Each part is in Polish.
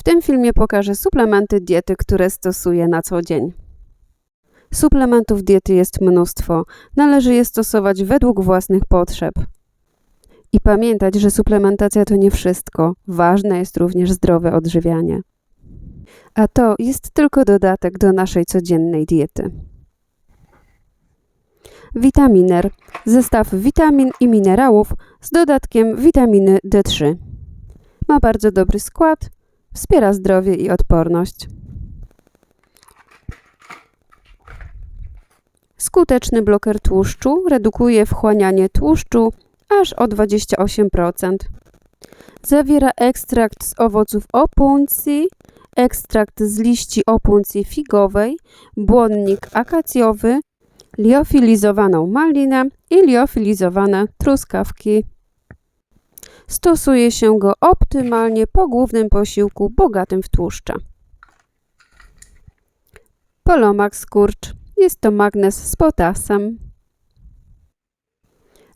W tym filmie pokażę suplementy diety, które stosuję na co dzień. Suplementów diety jest mnóstwo. Należy je stosować według własnych potrzeb. I pamiętać, że suplementacja to nie wszystko. Ważne jest również zdrowe odżywianie. A to jest tylko dodatek do naszej codziennej diety. Vitaminer. Zestaw witamin i minerałów z dodatkiem witaminy D3. Ma bardzo dobry skład, wspiera zdrowie i odporność. Skuteczny bloker tłuszczu redukuje wchłanianie tłuszczu aż o 28%. Zawiera ekstrakt z owoców opuncji, ekstrakt z liści opuncji figowej, błonnik akacjowy, liofilizowaną malinę i liofilizowane truskawki. Stosuje się go optymalnie po głównym posiłku bogatym w tłuszcze. Polomak skurcz. Jest to magnez z potasem.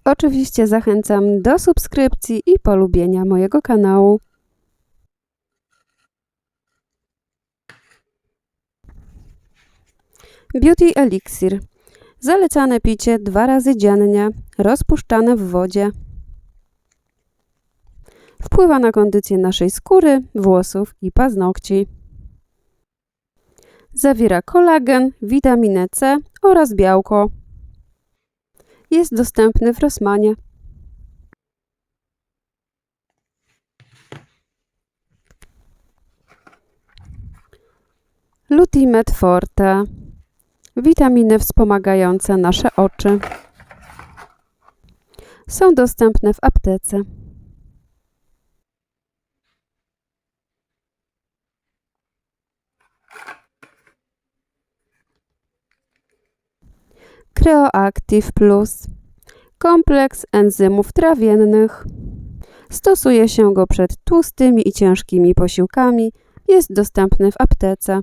Oczywiście zachęcam do subskrypcji i polubienia mojego kanału. Beauty Elixir. Zalecane picie dwa razy dziennie, rozpuszczane w wodzie. Wpływa na kondycję naszej skóry, włosów i paznokci. Zawiera kolagen, witaminę C oraz białko. Jest dostępny w Rossmanie. Lutimet Forte. Witaminy wspomagające nasze oczy. Są dostępne w aptece. Creoactive Plus. Kompleks enzymów trawiennych. Stosuje się go przed tłustymi i ciężkimi posiłkami. Jest dostępny w aptece.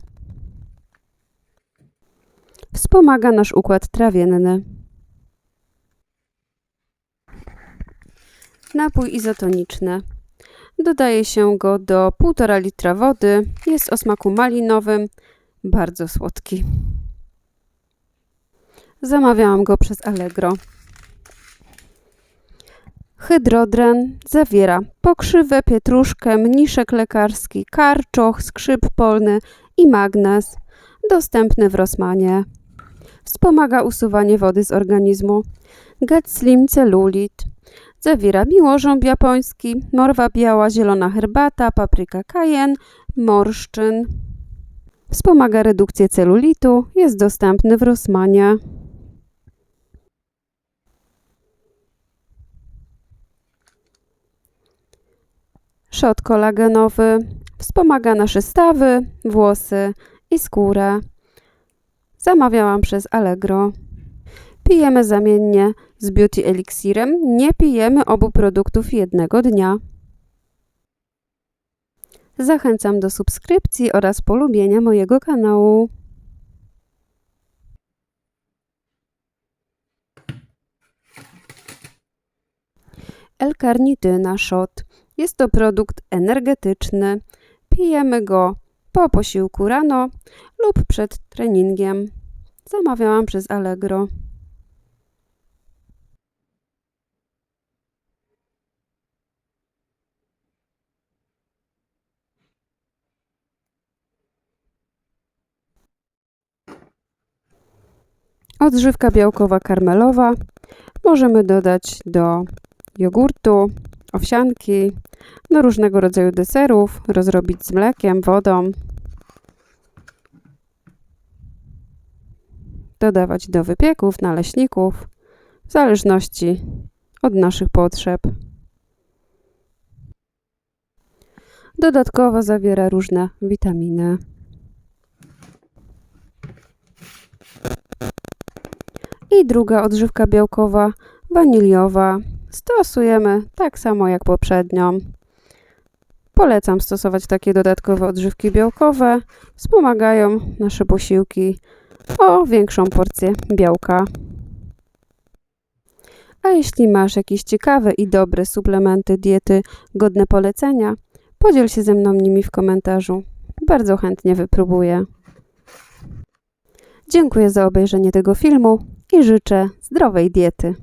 Wspomaga nasz układ trawienny. Napój izotoniczny. Dodaje się go do 1,5 litra wody. Jest o smaku malinowym, bardzo słodki. Zamawiałam go przez Allegro. Hydrodren zawiera pokrzywę, pietruszkę, mniszek lekarski, karczoch, skrzyp polny i magnez. Dostępny w Rossmanie. Wspomaga usuwanie wody z organizmu. Get Slim Celulit. Zawiera miłożąb japoński, morwa biała, zielona herbata, papryka cayenne, morszczyn. Wspomaga redukcję celulitu. Jest dostępny w Rossmanie. Szot kolagenowy wspomaga nasze stawy, włosy i skórę. Zamawiałam przez Allegro. Pijemy zamiennie z Beauty Elixirem. Nie pijemy obu produktów jednego dnia. Zachęcam do subskrypcji oraz polubienia mojego kanału. L-karnityna shot. Jest to produkt energetyczny. Pijemy go po posiłku rano lub przed treningiem. Zamawiałam przez Allegro. Odżywka białkowa karmelowa. Możemy dodać do jogurtu, owsianki, do różnego rodzaju deserów, rozrobić z mlekiem, wodą. Dodawać do wypieków, naleśników, w zależności od naszych potrzeb. Dodatkowo zawiera różne witaminy. I druga odżywka białkowa, waniliowa. Stosujemy tak samo jak poprzednią. Polecam stosować takie dodatkowe odżywki białkowe. Wspomagają nasze posiłki o większą porcję białka. A jeśli masz jakieś ciekawe i dobre suplementy diety godne polecenia, Podziel się ze mną nimi w komentarzu. Bardzo chętnie wypróbuję. Dziękuję za obejrzenie tego filmu i życzę zdrowej diety.